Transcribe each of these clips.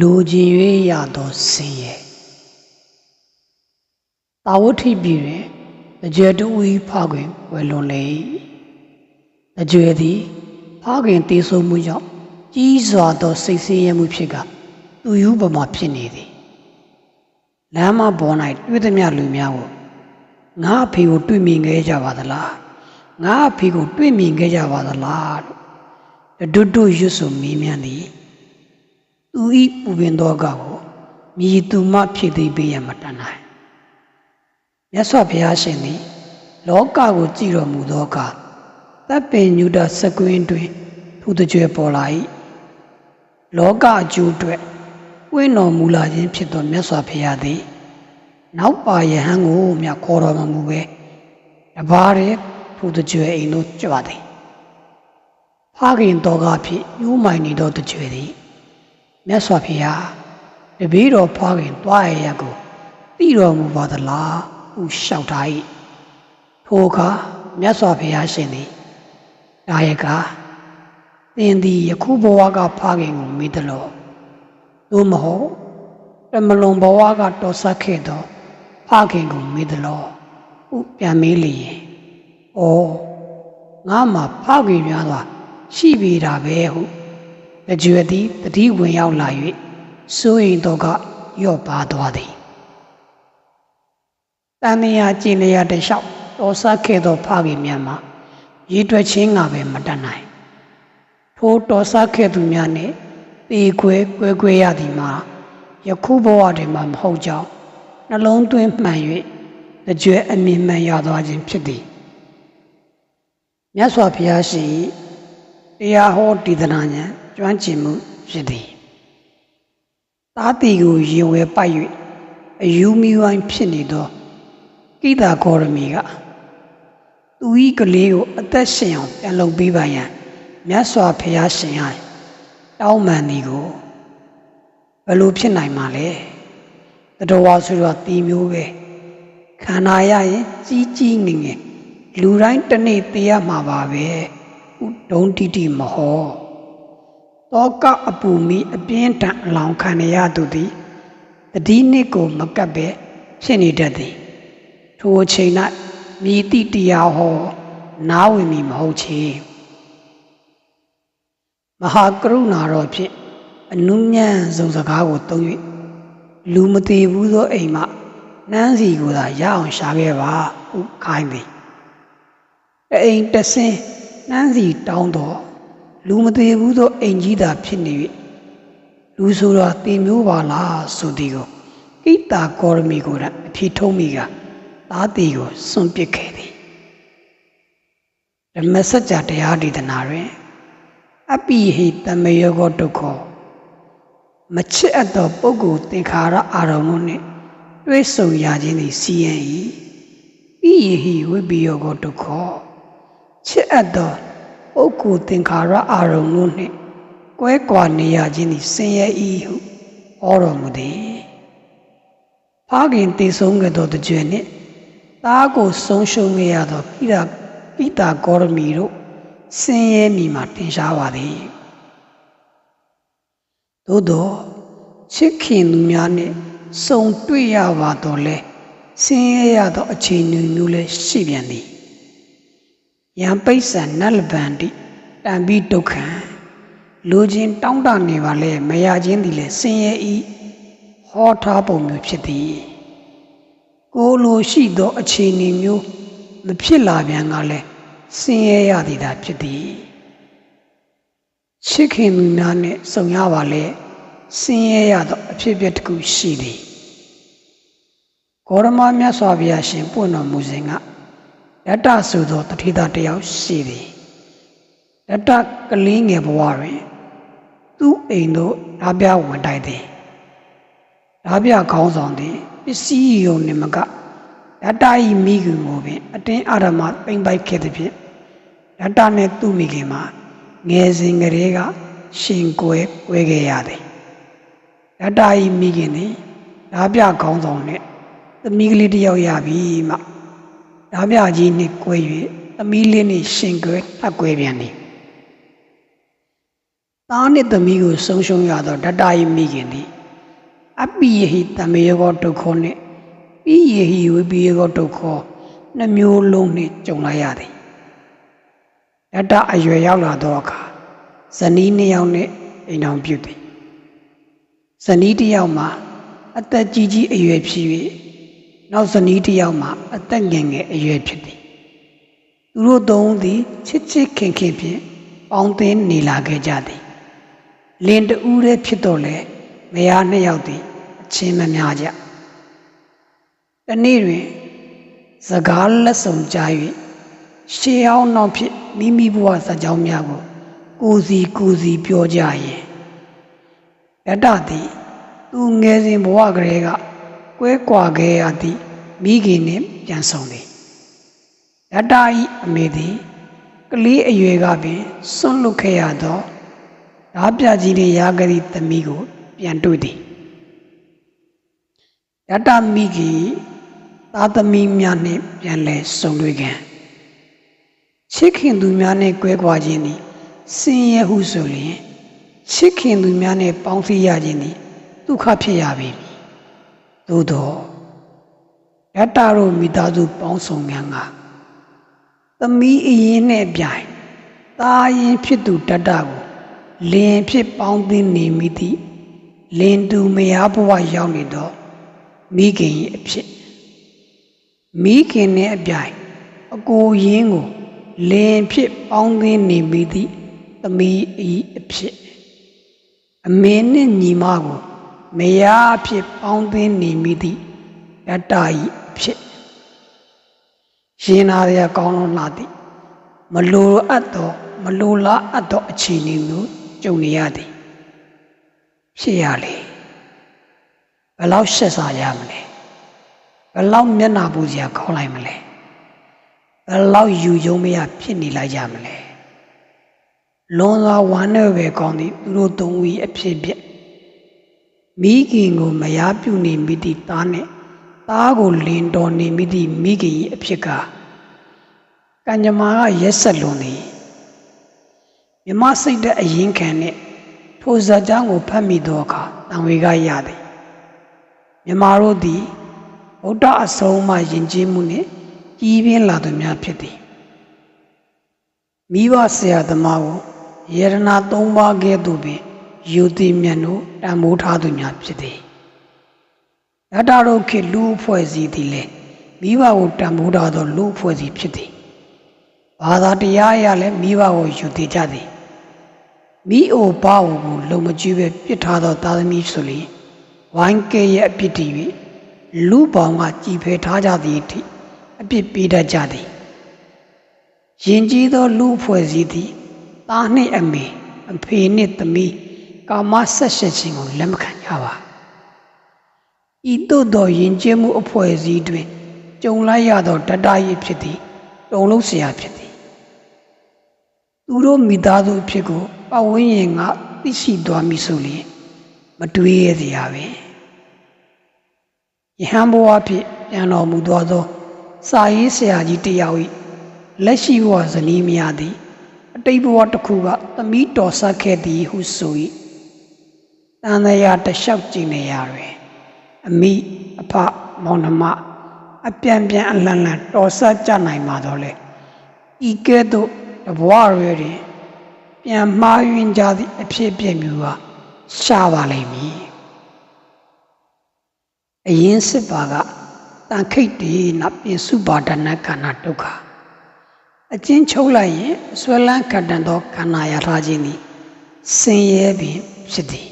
လိုချင်၍ရသောဆင်းရဲတာဝတိပြည်တွင်တကြွတူဤဖခင်ဝယ်လွန်လေ၏တကြွသည်ဖခင်တည်ဆုံမှုကြောင့်ကြီးစွာသောစိတ်ဆင်းရဲမှုဖြစ်ကသူယူပမာဖြစ်နေသည်လမ်းမပေါ်၌တွေ့သည်များလူများကိုငါအဖေကိုတွေ့မြင်ခဲ့ကြပါသလားငါအဖေကိုတွေ့မြင်ခဲ့ကြပါသလားလို့တွတ်တွတ်ရွတ်ဆိုမေးမြန်းသည် သူဤပူပင်သောကကိုမြည်သူမှဖြစ်သိပေးရမတတ်နိုင်မြတ်စွာဘုရားရှင်သည်လောကကိုကြည်တော်မူသောအခါတပ်ပင်ညုတစကွင်းတွင်ထူတကြွယ်ပေါ်လာ၏လောကအကျိုးအတွက်ဝိတော်မူလာခြင်းဖြစ်သောမြတ်စွာဘုရားသည် နောက်ပါယဟန်ကိုမြတ်ခေါ်တော်မမူပဲတပါးရဲ့ထူတကြွယ်အိမ်တို့ကြွသည်ဖခင်တော်ကဖြစ်ညှိုးမိုင်နေသောတကြွယ်သည် မြတ်စွာဘုရားတပည့်တော်ဖွားခင်တွားရရက်ကိုသိတော်မူပါသလားဟုလျှောက်ထား၏ထိုအခါမြတ်စွာဘုရားရှင်သည်ဒါယကသင်သည်ယခုဘဝကဖွားခင်ကိုမေးသလောသို့မဟုတ်တမလွန်ဘဝကတော်ဆက်ခဲ့သောဖွားခင်ကိုမေးသလောဟုပြန်မေးလျင်ဩငါမှဖွားခင်များစွာရှိပေတာပဲဟု တကြွယ်သည်တတိဝင်ရောက်လာ၍စိုးရိမ်တော့ကရော့ပါသွားသည်တန်မြာကျင်လျာတလျှောက်တော်ဆက်ခဲ့သောဖခင်များမှာရည်တွက်ချင်းကပဲမတတ်နိုင်ထိုတော်ဆက်ခဲ့သူများနှင့်ပေခွဲကွဲကွဲရသည်မှာယခုဘဝတွင်မှမဟုတ်ကြောင်းနှလုံးသွင်းမှန်၍တကြွယ်အမြင်မှန်ရသွားခြင်းဖြစ်သည်မြတ်စွာဘုရားရှိ၏ တရားဟောတည်တနာဉာဏ်ကျွမ်းကျင်မှုဖြစ်သည်သာတိကိုရင်ဝဲပိုက်၍အယူမီဝိုင်းဖြစ်နေသောကိတာဂေါရမီကသူဤကလေးကိုအသက်ရှင်အောင်ပြန်လုပ်ပေးပါရန်မြတ်စွာဘုရားရှင်ဟတောင်းပန်သည်ကိုဘယ်လိုဖြစ်နိုင်မှာလဲတတော်ဝါဆိုတော့တီမျိုးပဲခန္ဓာရရင်ကြီးကြီးငယ်ငယ်လူတိုင်းတစ်နေ့သိရမှာပါပဲ ဥဒုံတိတိမဟောတောကအပူမီအပြင်းထန်အလောင်းခံရသူသည်တတိနှစ်ကိုမကပ်ပဲဖြစ်နေတတ်သည်ထိုအချိန်၌မြည်တိတရားဟောနားဝင်မီမဟုတ်ချေမဟာကရုဏာတော်ဖြင့်အနုညံ့ဆုံးစကားကိုသုံး၍လူမသေးဘူးသောအိမ်မှနန်းစီကိုသာရအောင်ရှာခဲ့ပါဟုခိုင်းသည်တအိမ်တဆင်း နှမ်းစီတောင်းတော့လူမသေးဘူးသောအိမ်ကြီးသာဖြစ်နေ၍လူဆိုတော့တင်မျိုးပါလားဆိုသည်ကိုဣတာကောရမီကိုယ်အဖြစ်ထုံးမိကသားတီကိုစွန့်ပစ်ခဲ့သည်ဓမ္မစကြာတရားဒေသနာတွင်အပိဟိတမယောဂဒုက္ခမချစ်အပ်သောပုဂ္ဂိုလ်သင်္ခါရအာရုံတို့နှင့်တွဲဆုံရခြင်းသည်စီရင်၏ပိယဟိဝိပိယောဂဒုက္ခ ချစ်အပ်သောပုဂ္ဂိုလ်သင်္ခါရအာရုံတို့နှင့်ကွဲကွာနေရခြင်းသည်ဆင်းရဲ၏ဟုဟောတော်မူသည်။ဖခင်တည်ဆုံးခဲ့သောတကြွနှင့်သားကိုဆုံးရှုံးခဲ့ရသောကိတာကိတာဂေါရမီတို့ဆင်းရဲမိမှာတင်ရှားပါသည်။သို့သောချစ်ခင်သူများနှင့်စုံတွေ့ရပါတော့လဲဆင်းရဲရသောအခြေအနေမျိုးလည်းရှိပြန်သည်။ ယံပိဿံနလဗန္တိတံပိဒုက္ခံလူချင်းတောင်းတနေပါလေမရချင်းသည်လေဆင်းရဲဤဟောထားပုံမျိုးဖြစ်သည် ကိုယ်လိုရှိသောအခြေအနေမျိုးမဖြစ်လာပြန်ကလည်းဆင်းရဲရသည်သာဖြစ်သည်ချစ်ခင်သူများနဲ့ဆုံရပါလေဆင်းရဲရသောအဖြစ်အပျက်တစ်ခုရှိသည်ဂေါရမမြတ်စွာဘုရားရှင်ပွင့်တော်မူစဉ်က ရတ္တဆိုသောတတိတာတယောက်ရှိသည်ရတ္တကလေးငယ်ဘဝတွင်သူ့အိမ်သို့ဓာပြဝင်တိုက်သည်ဓာပြခေါင်းဆောင်သည်ပစ္စည်းယုံနှင့်မကရတ္တဤမိခင်ကိုပင်အတင်းအာရမပိမ့်ပိုက်ခဲ့သည်ဖြင့်ရတ္တနှင့်သူ့မိခင်မှာငယ်စဉ်ကလေးကရှင်ကွယ်ကွဲခဲ့ရသည်ရတ္တဤမိခင်သည်ဓာပြခေါင်းဆောင်နှင့်သမီးကလေးတစ်ယောက်ရပြီးမှ ဓာပြကြီးနှင့်꿰၍သမီးလေးနှင့်ရှင်ကွဲထပ်꿰ပြန်သည်သားနှင့်သမီးကိုဆုံးရှုံးရသောဓတ္တယိမိခင်သည်အပိယဟိတမေယောဒုက္ခနှင့်ပိယဟိဝိပိယောဒုက္ခနှမျိုးလုံးနှင့်ကြုံလိုက်ရသည်ဓတ္တအရွယ်ရောက်လာသောအခါဇနီးနှစ်ယောက်နှင့်အိမ်တော်ပြုသည်ဇနီးတစ်ယောက်မှာအသက်ကြီးကြီးအရွယ်ဖြစ်၍ နောက်ဇနီးတစ်ယောက်မှာအသက်ငယ်ငယ်အရွယ်ဖြစ်သည်သူတို့သုံးသည်ချစ်ချစ်ခင်ခင်ဖြင့်ပေါင်းသင်းနေလာခဲ့ကြသည်လင်တူးရဲဖြစ်တော့လေမယားနှစ်ယောက်သည်အချင်းမများကြတနေ့တွင်စကားလက်ဆောင်ကြား၍ရှေးအောင်နောက်ဖြစ်မိမိဘဝစကြောင်းများကို ကိုစီကိုစီပြောကြရင်ရတ္တသည်သူငယ်စဉ်ဘဝကလေးက ကွဲကွာခဲ့ရသည့်မိခင်နှင့်ပြန်ဆောင်သည်ရတ္တဤအမေသည်ကလေးအရွယ်ကပင်ဆွန့်လွတ်ခဲ့ရသောဓာပြကြီးတွေရာဂရီသမီးကို ပြန်တွေ့သည်ရတ္တမိကြီးသားသမီးများနှင့်ပြန်လဲဆုံတွေ့ခင်ချစ်ခင်သူများနှင့်ကွဲကွာခြင်းသည်ဆင်းရဲဟုဆိုလျင်ချစ်ခင်သူများနှင့်ပေါင်းစည်းရခြင်းသည်ဒုက္ခဖြစ်ရပေမည် သို့သောရတ္တတို့မိသားစုပေါင်းဆောင်များကသမီးအရင်နဲ့ပြိုင်သားရင်ဖြစ်သူတတ္တကိုလင်ဖြစ်ပေါင်းသိနေမိသည့်လင်သူမယားဘဝရောက်နေတော့မိခင်၏အဖြစ်မိခင်နဲ့အပြိုင်အကိုရင်းကိုလင်ဖြစ်ပေါင်းသိနေမိသည့်သမီး၏အဖြစ်အမေနဲ့ညီမကို မယားအဖြစ်ပေါင်းသိနေမိသည့်တတ္တ၏အဖြစ်ရင်နာရကောင်းလုံးလာသည်မလိုအပ်သောမလိုလားအပ်သောအခြေအနေမျိုးကြုံနေရသည်ဖြစ်ရလေဘယ်လောက်ရှက်စားရမလဲဘယ်လောက်မျက်နာပူစရာကောင်းလိုက်မလဲဘယ်လောက်ယူယုံမရဖြစ်နေလိုက်ကြမလဲလွန်စွာဝမ်းနဲ့ပဲကောင်းသည်သူတို့သုံးဝီအဖြစ်ပြက် မိခင်ကိုမယားပြုနေမိသည့်သားနဲ့သားကိုလင်တော်နေမိသည့်မိခင်၏အဖြစ်ကကံကြမ္မာကရက်ဆက်လွန်သည်မြမစိတ်တဲ့အရင်ခံနဲ့ထိုဇာကြောင်းကိုဖတ်မိသောအခါတံဝေကရသည်မြမတို့သည်ဗုဒ္ဓအဆုံးမှယဉ်ကျေးမှုနှင့်ကြီးပြင်းလာသူများဖြစ်သည်မိဘဆရာသမားကိုယရနာ၃ပါးကဲ့သို့ပင် ယူသည်မြတ်တို့တန်မိုးထားသူများဖြစ်သည်ရတ္တတို့ခေလူအဖွဲ့စည်းသည်လေမိဘကိုတန်ဖိုးထားသောလူအဖွဲ့စည်းဖြစ်သည်ဘာသာတရားအရလည်းမိဘကိုယူသေးကြသည်မိအိုဘာအိုကိုလုံမကျွေးပဲပြစ်ထားသောသားသမီးဆိုလျင်ဝိုင်းကဲရဲ့အပြစ်တည်၍လူပေါင်းကကြည်ဖယ်ထားကြသည်အထိအပြစ်ပေးတတ်ကြသည်ယဉ်ကျေးသောလူအဖွဲ့စည်းသည်သားနှင့်အမေအဖေနှင့်သမီး ကာမဆက်ရှင်ခြင်းကိုလက်မခံကြပါဤသို့သောယဉ်ကျေးမှုအဖွဲ့အစည်းတွင်ကြုံလိုက်ရသောတတရည်ဖြစ်သည်တုံလုံးဆရာဖြစ်သည်သူတို့မိသားစုဖြစ်ကိုပဝင်းရင်ကသိရှိသွားပြီဆိုလျင်မတွေးရစရာပင်ယဟန်ဘဝဖြင့်ပြန်တော်မူသွားသော စာရေးဆရာကြီးတယောက်၏လက်ရှိဘဝဇနီးများသည်အတိတ်ဘဝတစ်ခုကသမီးတော်ဆက်ခဲ့သည်ဟုဆို၏ တန်တရာတလျှောက်ကြည့်နေရတွင်အမိအဖမောင်နှမအပြန်ပြန်အလန့်လန့်တော်ဆက်ကြနိုင်ပါတော့လေဤကဲ့သို့တဘဝရွယ်တွင်ပြန်မှားယွင်းကြသည့်အဖြစ်အပျက်မျိုးကရှားပါလိမ့်မည်အရင်စစ်ပါကတန်ခိတ်တေနပြင်စုပါဒနာခန္ဓာဒုက္ခအကျဉ်းချုပ်လိုက်ရင်ဆွဲလန်းခတ်တန်သောခန္ဓာရထားခြင်းသည်ဆင်းရဲပင်ဖြစ်သည်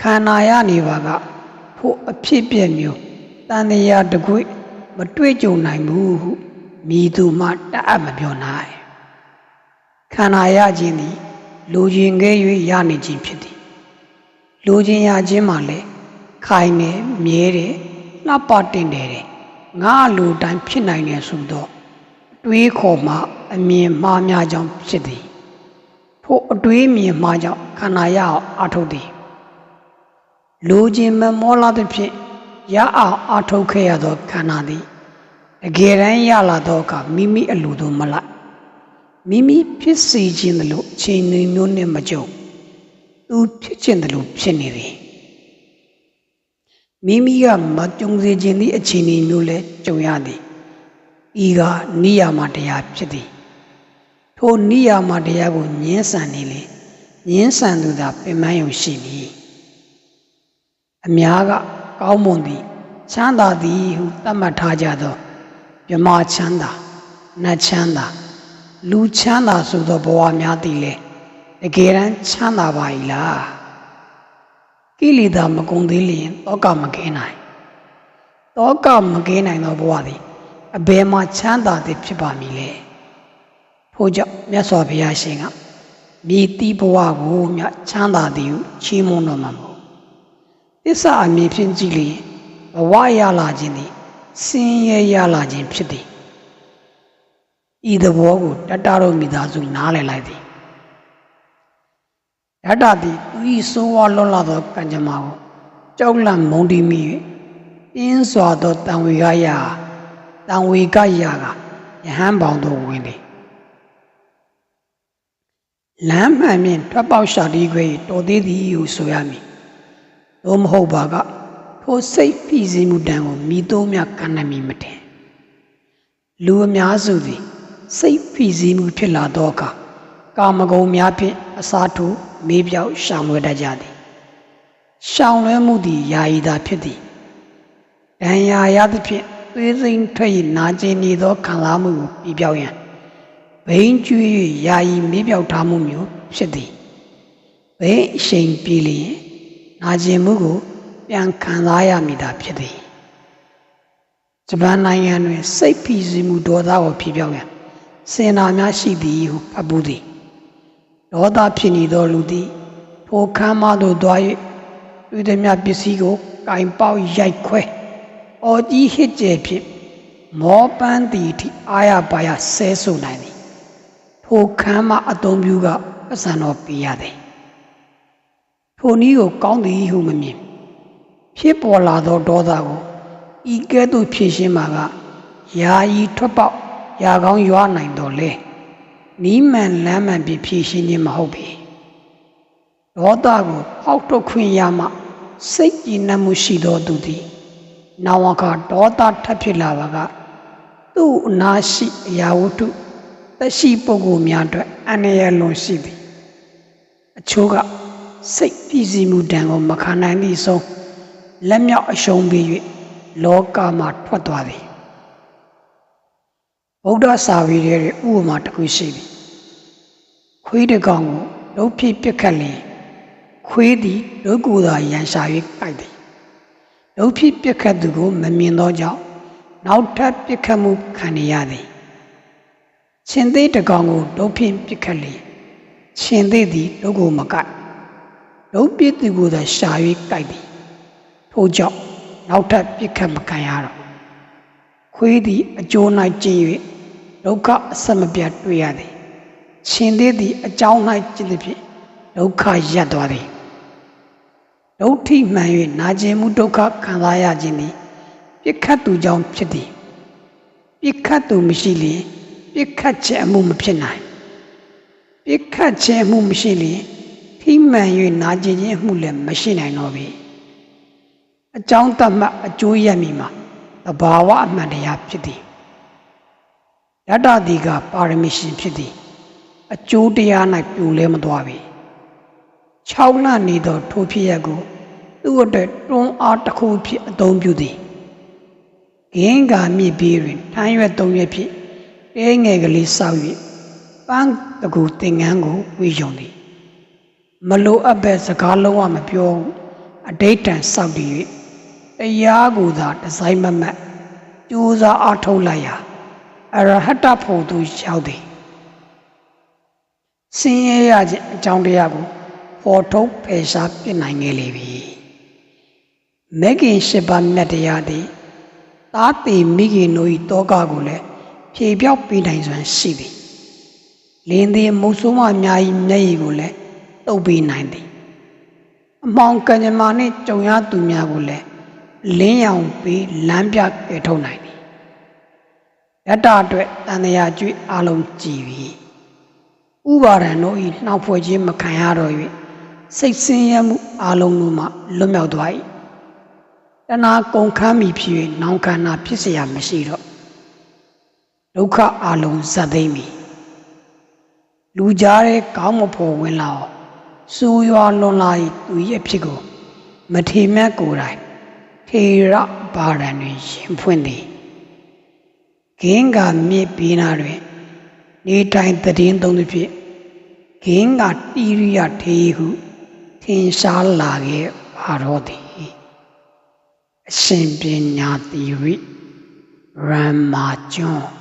ခန္ဓာရနေပါကဖို့အဖြစ်ပြက်မျိုးတန်တရားတကွေ့မတွေ့ကြုံနိုင်ဘူးဟုမိသူမှတအပ်မပြောနိုင်ခန္ဓာရခြင်းသည်လူချင်းငယ်၍ရနေခြင်းဖြစ်သည်လူချင်းရခြင်းမှလည်းခိုင်နေမြဲတယ်လှပတင်တယ်ငါလူတိုင်းဖြစ်နိုင်တယ်ဆိုတော့တွေးခေါ်မှအမြင်မှားများကြောင်းဖြစ်သည်ဖို့အတွေးမြင်မှားကြောင့်ခန္ဓာရအောင်အထုတ်သည် လူချင်းမမောလာသဖြင့်ရအောင်အထုတ်ခဲ့ရသောခန္ဓာသည်တကယ်တမ်းရလာသောအခါမိမိအလိုသို့မလိုက်မိမိဖြစ်စေခြင်းတယ်လို့အချိန်မျိုးနဲ့မကြုံသူဖြစ်ခြင်းတယ်လို့ဖြစ်နေတယ်မိမိကမကြုံစေခြင်းသည့်အခြေအနေမျိုးလဲကြုံရသည်ဤကနိယာမတရားဖြစ်သည်ထိုနိယာမတရားကိုညှင်းဆန်နေလေညှင်းဆန်သူသာပင်မယုံရှိမည် အများကကောင်းမွန်သည်ချမ်းသာသည်ဟုသတ်မှတ်ထားကြသောမြမချမ်းသာနတ်ချမ်းသာလူချမ်းသာဆိုသောဘဝများသည်လေတကယ်တမ်းချမ်းသာပါ၏လားကိလေသာမကုန်သေးလျင်တောကမကင်းနိုင်တောကမကင်းနိုင်သောဘဝသည်အဘယ်မှာချမ်းသာသည်ဖြစ်ပါမည်လဲထို့ကြောင့်မြတ်စွာဘုရားရှင်ကမြေတိဘဝကိုမြတ်ချမ်းသာသည်ဟုချီးမွမ်းတော်မှာမဟုတ် သစ္စာအမြင်ဖြင့်ကြည့်လျင်ဘဝရလာခြင်းသည်ဆင်းရဲရလာခြင်းဖြစ်သည်ဤသဘောကိုတတ္တတော်မိသားစုနားလည်လိုက်သည်တတ္တသည်သူ၏ဆိုးဝါးလွန်လာသောကံကြမ္မာကိုကြောက်လန့်မုန်းတီးမိ၍ပြင်းစွာသောတံဝေကရာတံဝေကရာကယဟန်ပေါင်းသို့ဝင်သည်လမ်းမှန်မြင်ထွက်ပေါက်ရှာဒီခွေတော်သေးသည်ဟုဆိုရမည် သို့မဟုတ်ပါကထိုစိတ်ဖိစီးမှုတံကိုမိသုံးမြခံနိုင်မည်မထင်လူအများစုသည် စိတ်ဖိစီးမှုဖြစ်လာသောအခါကာမဂုဏ်များဖြင့်အစာထိုးမေးပြောက်ရှောင်လွှဲတတ်ကြသည်ရှောင်လွှဲမှုသည်ယာယီသာဖြစ်သည်ဒဏ်ရာရသဖြင့်သွေးစိမ့်ထွက်၍နာကျင်နေသောခံစားမှုကိုပြပြောင်းရန်ဘိန်းကျွေး၍ယာယီမေးပြောက်ထားမှုမျိုးဖြစ်သည်ဘိန်းအရှိန်ပြေလျင် နာကျင်မှုကိုပြန်ခံစားရမည်သာဖြစ်သည်ဂျပန်နိုင်ငံတွင် စိတ်ဖိစီးမှုဒေါသကိုဖြေပြောင်းရန်စင်နာများရှိသည်ဟုဖတ်ပူးသည်ဒေါသဖြစ်နေသောလူသည်ထိုခမ်းမသို့သွား၍တွေ့သည်များပစ္စည်းကိုကင်ပေါက်ရိုက်ခွဲအော်ကြီးဟစ်ကျဲဖြင့်မောပန်းသည်အထိအာရပါရဆဲဆိုနိုင်သည်ထိုခမ်းမအတုံးပြူကပစံတော်ပေးရသည် ထိုနည်းကိုကောင်းသည်ဟုမမြင်ဖြစ်ပေါ်လာသောဒေါသကိုဤကဲ့သို့ဖြည့်ရှင်းမှာကယာယီထွက်ပေါက်ရာကောင်းရွာနိုင်တော်လဲနီးမှန်လမ်းမှန်ပြီးဖြည့်ရှင်းခြင်းမဟုတ်ပေဒေါသကိုဖောက်ထုတ်ခွင့်ရမှစိတ်ကြည်နမှုရှိသောသူသည်နာဝကဒေါသထပ်ဖြစ်လာပါကသူ့အနာရှိအရာဝတ္ထုသက်ရှိပုဂ္ဂိုလ်များအတွက်အန္တရာယ်လွန်ရှိသည်အချို့က စိတ်ပြည်စီမှုတံကိုမခံနိုင်သည့်ဆုံးလက်မြောက်အရှုံးပေး၍လောကမှာထွက်သွားသည်ဗုဒ္ဓစာပေရဲ့ဥပမာတစ်ခုရှိသည်ခွေးတစ်ကောင်ကိုလှုပ်ဖြစ်ပြက်ခတ်လျင်ခွေးသည်ဒုက္ကူသာရန်ရှာ၍ကိုက်သည်လှုပ်ဖြစ်ပြက်ခတ်သူကိုမမြင်သောကြောင့်နောက်ထပ်ပြက်ခတ်မှုခံရသည်ရှင်သေးတစ်ကောင်ကိုဒုက္ဖြစ်ပြက်ခတ်လျင်ရှင်သေးသည်ဒုက္ကူမကိုက် ဒုက္ပြစ်သူကိုသာရှာ၍ကိုက်သည်ထို့ကြောင့်နောက်ထပ်ပြစ်ခတ်မခံရတော့ခွေးသည်အကျိုး၌ကျင့်၍ဒုက္ခအဆက်မပြတ်တွေ့ရသည်ရှင်သေးသည်အကြောင်း၌ကျင့်သည်ဖြင့်ဒုက္ခရပ်သွားသည်ဒုဋ္ဌိမှန်၍နာကျင်မှုဒုက္ခခံစားရခြင်းသည်ပြစ်ခတ်သူကြောင့်ဖြစ်သည်ပြစ်ခတ်သူမရှိလျင်ပြစ်ခတ်ခြင်းအမှုမဖြစ်နိုင်ပြစ်ခတ်ခြင်းအမှုမရှိလျင်ထိ မှန်၍နာကျင်ခြင်းအမှုလည်းမရှိနိုင်တော့ပေအကြောင်းတတ်မှအကျိုးရမည်မှာသဘာဝအမှန်တရားဖြစ်သည်ယတ္တတိကပါရမီရှင်ဖြစ်သည်အကျိုးတရား၌ပြိုလဲမသွားပေ6လနေသောထိုဖြစ်ရကိုသူ့အတွက်တွန်းအားတစ်ခုဖြစ်အသုံးပြုသည်ဂင်းကာမြစ်ပြီးတွင်ထမ်းရွက်သုံးရွက်ဖြင့်တဲငယ်ကလေးစောက်၍ပန်းတကူသင်ငန်းကိုဝေယုံသည် မလိုအပ်ပဲစကားလုံးဝမပြောအတိတ်တန်စောက်တည်၍တရားကိုသာဒီဇိုင်းမမတ်ကြိုးစားအားထုတ်လိုက်ရာအရဟတဖို့သူရောက်သည်ဆင်းရဲရခြင်းအကြောင်းတရားကိုပေါ်ထုတ်ဖယ်ရှားပြနိုင်ခဲ့လေပြီမဂ်ကင်ရှိပါမြတ်တရားသည်သားတေမိခင်တို့၏တောကကိုလည်းဖြေပြောက်ပေးနိုင်စွမ်းရှိသည်လင်းသည်မုတ်ဆိုးမအများကြီးမျက်ရည်ကိုလည်း တုပ်ပေးနိုင်သည်အမောင်ကံကြမ္မာနှင့်ကြုံရသူများကိုလည်းလင်းရောင်ပေးလမ်းပြကယ်ထုတ်နိုင်သည်ယတ္တအတွက်တန်တရာကျွေးအလုံးကြည်ပြီ ဥပါဒံတို့ဤနှောက်ဖွဲ့ခြင်းမခံရတော့၍စိတ်ဆင်းရဲမှုအလုံးတို့မှလွတ်မြောက်သွား၏တဏှာကုန်ခန်းမိဖြစ်၍နောင်ခန္ဓာဖြစ်เสียမရှိတော့ဒုက္ခအလုံးဇတ်သိမ့်မည်လူကြားတဲ့ကောင်းမဖို့ဝင်လာအောင် စူရွာလွန်လာ၏သူ၏အဖြစ်ကိုမထေမြတ်ကိုယ်တိုင်ထေရဘာဒံတွင်ရှင်ဖွင့်သည်ဂင်းကမြေပေးနာတွင် နေတိုင်းတည်င်းသုံးသည်ဖြင့်ဂင်းကတိရိယထေဟုထင်ရှားလာခဲ့ပါတော့သည်အရှင်ပညာတိရိရမ္မာကျွန်း